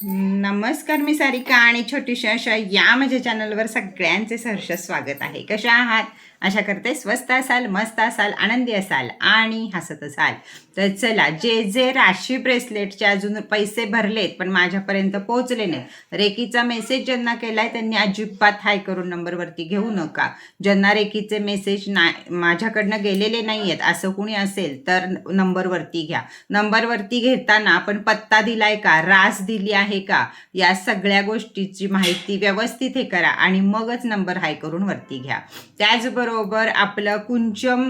नमस्कार मी सारिका आणि छोटीशा अशा या माझ्या चॅनलवर सगळ्यांचे सहर्ष स्वागत आहे. कशा आहात? आशा करते स्वस्त असाल मस्त असाल आनंदी असाल आणि हसत असाल. तर चला जे जे राशी ब्रेसलेटचे अजून पैसे भरलेत पण माझ्यापर्यंत पोहोचले नाहीत रेकीचा मेसेज ज्यांना केलाय त्यांनी अजिबात हाय करून नंबरवरती घेऊ नका. ज्यांना रेकीचे मेसेज ना माझ्याकडनं गेलेले नाही आहेत असं कुणी असेल तर नंबरवरती घ्या. नंबरवरती घेताना आपण पत्ता दिलाय का? रास दिली आहे आहे का? या सगळ्या गोष्टीची माहिती व्यवस्थित हे करा आणि मगच नंबर हाय करून वरती घ्या. त्याचबरोबर आपलं कुंचम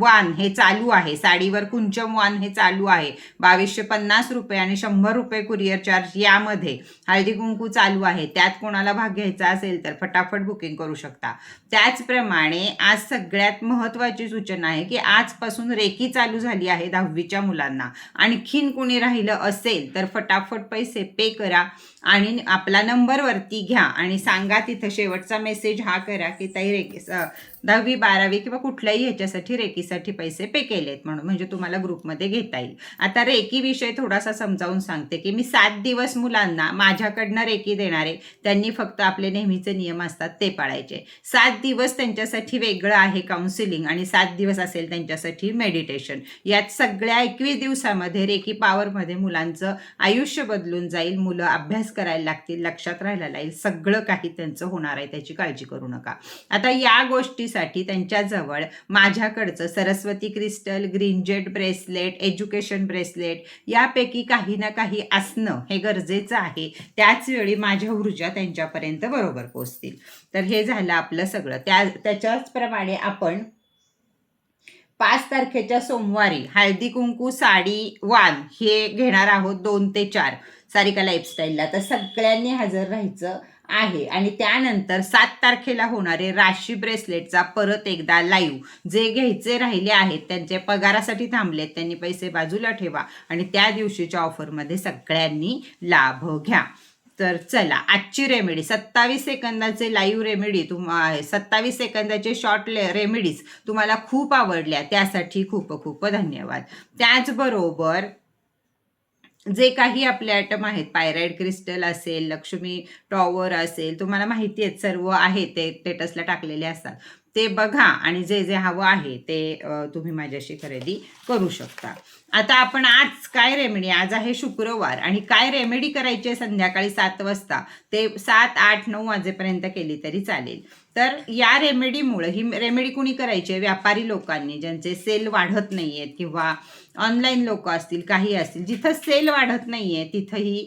वान हे चालू आहे. साडीवर कुंचम वान हे चालू आहे. बावीसशे पन्नास रुपये आणि शंभर रुपये कुरिअर चार्ज यामध्ये हळदी कुंकू चालू आहे. त्यात कोणाला भाग घ्यायचा असेल तर फटाफट बुकिंग करू शकता. त्याचप्रमाणे आज सगळ्यात महत्त्वाची सूचना आहे की आजपासून रेकी चालू झाली आहे दहावीच्या मुलांना. आणखीन कुणी राहिलं असेल तर फटाफट पैसे पे करा आणि आपला नंबरवरती घ्या आणि सांगा तिथं शेवटचा मेसेज हा करा की ताई रेकी दहावी बारावी किंवा कुठल्याही ह्याच्यासाठी रेकीसाठी पैसे पे केलेत म्हणून. म्हणजे तुम्हाला ग्रुपमध्ये घेता येईल. आता रेकी विषय थोडासा समजावून सांगते की मी सात दिवस मुलांना माझ्याकडनं रेकी देणारे त्यांनी फक्त आपले नेहमीचे नियम असतात ते पाळायचे. सात दिवस त्यांच्यासाठी वेगळं आहे काउन्सिलिंग आणि सात दिवस असेल त्यांच्यासाठी मेडिटेशन यात सगळ्या एकवीस दिवसामध्ये रेकी पॉवरमध्ये मुलांचं आयुष्य बदलून जाईल मुलं अभ्यास करायला लागतील लक्षात राहायला लागेल. सगळं काही त्यांचं होणार आहे त्याची काळजी करू नका. आता या गोष्टी गोष्टीसाठी त्यांच्याजवळ माझ्याकडचं Saraswati crystal green jade bracelet education bracelet यापैकी काही ना काही असणं हे गरजेचं आहे. त्याच वेळी माझ्या ऊर्जा त्यांच्यापर्यंत बरोबर पोचतील तर हे झालं आपलं सगळं. त्या त्याच्याचप्रमाणे आपण पाच तारखेच्या सोमवारी हळदी कुंकू साडी वान हे घेणार आहोत दोन ते चार सारिका लाईफस्टाईलला तर सगळ्यांनी हजर राहायचं. आहे. आणि त्यानंतर सात तारखेला होणारे राशी ब्रेसलेटचा परत एकदा लाईव्ह जे घ्यायचे राहिले आहेत त्यांचे पगारासाठी थांबलेत त्यांनी पैसे बाजूला ठेवा आणि त्या दिवशीच्या ऑफरमध्ये सगळ्यांनी लाभ घ्या. तर चला आजची रेमेडी सत्तावीस सेकंदाचे लाईव्ह रेमेडी तुम्हा सत्तावीस सेकंदाचे शॉर्ट रेमेडीज तुम्हाला खूप आवडल्या. त्यासाठी खूप खूप धन्यवाद. त्याचबरोबर जे काही आपले आयटम आहेत पायराईड क्रिस्टल असेल लक्ष्मी टॉवर असेल तुम्हाला माहिती आहेत सर्व आहे ते स्टेटसला टाकलेले असतात. ते बघा आणि जे जे हवं आहे ते तुम्ही माझ्याशी खरेदी करू शकता. आता आपण आज काय रेमेडी आज आहे शुक्रवार आणि काय रेमेडी करायची आहे संध्याकाळी सात वाजता? ते सात आठ नऊ वाजेपर्यंत केली तरी चालेल. तर या रेमेडीमुळं ही रेमेडी कुणी करायची आहे? व्यापारी लोकांनी ज्यांचे सेल वाढत नाही आहेत किंवा ऑनलाईन लोक असतील काही असतील जिथं सेल वाढत नाही आहे तिथंही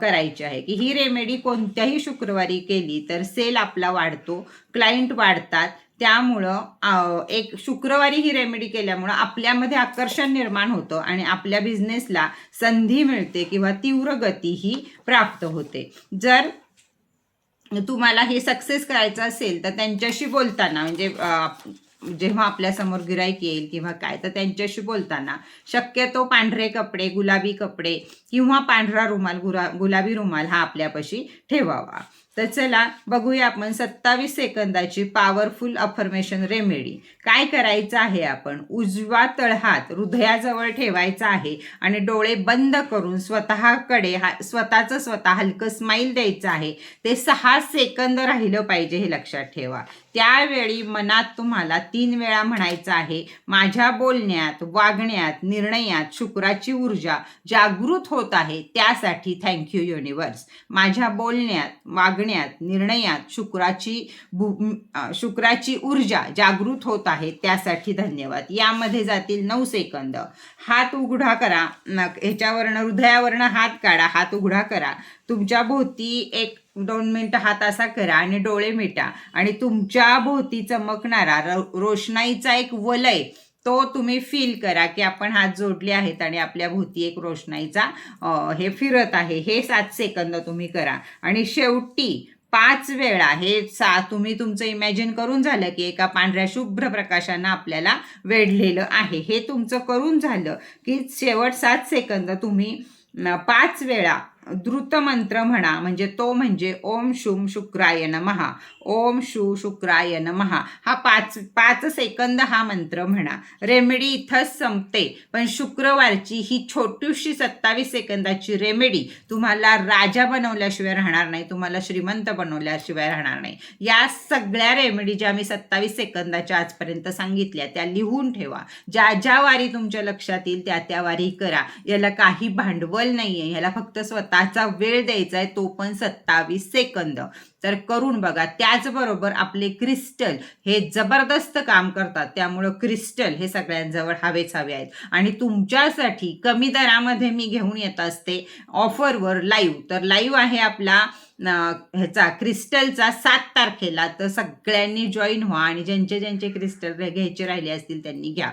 करायची आहे. की ही रेमेडी कोणत्याही शुक्रवारी केली तर सेल आपला वाढतो क्लायंट वाढतात त्यामुळं एक शुक्रवारी ही रेमेडी केल्यामुळं आपल्यामध्ये आकर्षण निर्माण होतं आणि आपल्या बिझनेसला संधी मिळते किंवा तीव्र गती ही प्राप्त होते. जर तुम्हाला हे सक्सेस करायचं असेल तर त्यांच्याशी बोलताना म्हणजे जेव्हा आपल्यासमोर गिराईक येईल किंवा काय तर त्यांच्याशी बोलताना शक्यतो पांढरे कपडे गुलाबी कपडे किंवा पांढरा रुमाल गुरा गुलाबी रुमाल हा आपल्यापाशी ठेवावा. तर चला बघूया आपण सत्तावीस सेकंदाची पॉवरफुल अफर्मेशन रेमेडी काय करायचं आहे आपण? उजवा तळहात हृदयाजवळ ठेवायचा आहे आणि डोळे बंद करून स्वतःकडे हा स्वतःचं स्वतः हलकं स्माईल द्यायचं आहे. ते सहा सेकंद राहिलं पाहिजे हे लक्षात ठेवा. त्यावेळी मनात तुम्हाला तीन वेळा म्हणायचं आहे माझ्या बोलण्यात वागण्यात निर्णयात शुक्राची ऊर्जा जागृत होत आहे. त्यासाठी थँक्यू युनिवर्स माझ्या बोलण्यात वाग वागण्यात निर्णयात शुक्राची भू शुक्राची ऊर्जा जागृत होत आहे त्यासाठी धन्यवाद. यामध्ये जातील नऊ सेकंद. हात उघडा करा. न- ह्याच्यावरनं हृदयावरनं हात काढा. हात उघडा करा. तुमच्या भोवती एक दोन मिनटं हात असा करा आणि डोळे मिटा. आणि तुमच्या भोवती चमकणारा रो- रोषणाईचा एक वलय तो तुम्ही फील करा की आपण हात जोडले आहेत आणि आपल्या भोवती एक रोषणाईचा हे फिरत आहे. हे सात सेकंद तुम्ही करा. आणि शेवटी पाच वेळा हे सा तुम्ही तुमचं इमॅजिन करून झालं की एका पांढऱ्या शुभ्र प्रकाशानं आपल्याला वेढलेलं आहे. हे तुमचं करून झालं की शेवट सात सेकंद तुम्ही पाच वेळा द्रुतमंत्र म्हणा म्हणजे तो म्हणजे ओम शुम शुक्राय नमहा ओम शु शुक्राय नमहा हा पाच पाच सेकंद हा मंत्र म्हणा. रेमेडी इथंच संपते पण शुक्रवारची ही छोटीशी सत्तावीस सेकंदाची रेमेडी तुम्हाला राजा बनवल्याशिवाय राहणार नाही तुम्हाला श्रीमंत बनवल्याशिवाय राहणार नाही. या सगळ्या रेमेडी ज्या मी सत्तावीस सेकंदाच्या आजपर्यंत सांगितल्या त्या लिहून ठेवा. ज्या ज्या वारी तुमच्या लक्षात येईल त्या त्या वारी करा. याला काही भांडवल नाही आहे ह्याला फक्त स्वतःचा वेळ द्यायचा आहे तो पण सत्तावीस सेकंद. तर करून बघा त्याचबरोबर आपले क्रिस्टल हे जबरदस्त काम करतात. त्यामुळं क्रिस्टल हे सगळ्यांजवळ हवेच हवे आहेत. आणि तुमच्यासाठी कमी दरामध्ये मी घेऊन येत असते ऑफरवर लाईव्ह. तर लाईव्ह आहे आपला ह्याचा क्रिस्टलचा सात तारखेला. तर सगळ्यांनी जॉईन व्हा आणि ज्यांचे ज्यांचे क्रिस्टल घ्यायचे राहिले असतील त्यांनी घ्या.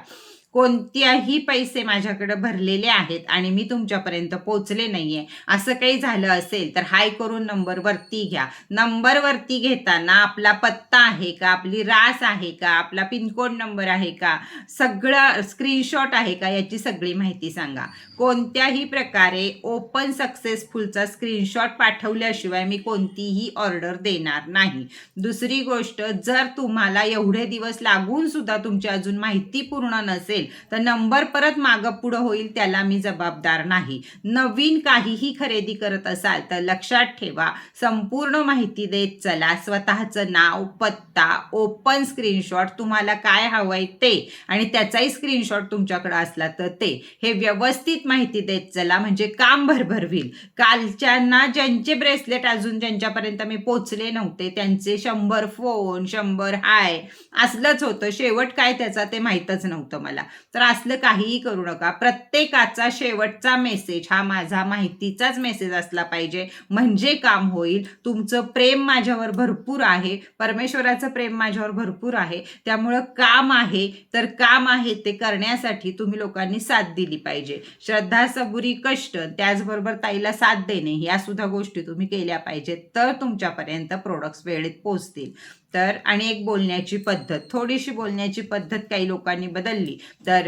कोणत्याही पैसे माझ्याकडे भरलेले आहेत आणि मी तुमच्यापर्यंत पोचले नाही आहे असं काही झालं असेल तर हाय करून नंबरवरती घ्या. नंबरवरती घेताना आपला पत्ता आहे का? आपली रास आहे का? आपला पिनकोड नंबर आहे का? सगळं स्क्रीनशॉट आहे का? याची सगळी माहिती सांगा. कोणत्याही प्रकारे ओपन सक्सेसफुलचा स्क्रीनशॉट पाठवल्याशिवाय मी कोणतीही ऑर्डर देणार नाही. दुसरी गोष्ट जर तुम्हाला एवढे दिवस लागून सुद्धा तुमची अजून माहिती पूर्ण नसेल तर नंबर परत मागं पुढं होईल त्याला मी जबाबदार नाही. नवीन काहीही खरेदी करत असाल तर लक्षात ठेवा संपूर्ण माहिती देत चला. स्वतःचं नाव पत्ता ओपन स्क्रीनशॉट तुम्हाला काय हवंय ते. आणि त्याचाही स्क्रीनशॉट तुमच्याकडे असला तर ते. हे व्यवस्थित माहिती देत चला म्हणजे काम भरभर होईल. कालच्यांना ज्यांचे ब्रेसलेट अजून ज्यांच्यापर्यंत मी पोचले नव्हते त्यांचे शंभर फोन शंभर हाय असलंच होतं. शेवट काय त्याचा ते माहीतच नव्हतं मला. तर असलं काहीही करू नका. प्रत्येकाचा शेवटचा मेसेज हा माझा माहितीचाच मेसेज असला पाहिजे. म्हणजे काम होईल. तुमचं प्रेम माझ्यावर भरपूर आहे. परमेश्वराचं प्रेम माझ्यावर भरपूर आहे. त्यामुळं काम आहे. तर काम आहे ते करण्यासाठी तुम्ही लोकांनी साथ दिली पाहिजे. श्रद्धा सबुरी कष्ट त्याचबरोबर ताईला साथ देणे या सुद्धा गोष्टी तुम्ही केल्या पाहिजेत. तर तुमच्यापर्यंत प्रोडक्ट्स वेळेत पोहोचतील. तर आणि एक बोलण्याची पद्धत. थोडीशी बोलण्याची पद्धत काही लोकांनी बदलली. तर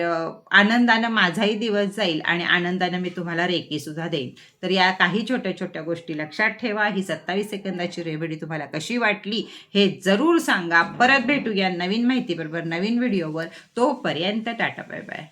आनंदानं माझाही दिवस जाईल आणि आनंदानं मी तुम्हाला रेकीसुद्धा देईन. तर या काही छोट्या छोट्या गोष्टी लक्षात ठेवा. ही सत्तावीस सेकंदाची रेमेडी तुम्हाला कशी वाटली हे जरूर सांगा. परत भेटूया नवीन माहितीबरोबर नवीन व्हिडिओवर. तोपर्यंत टाटा बाय बाय.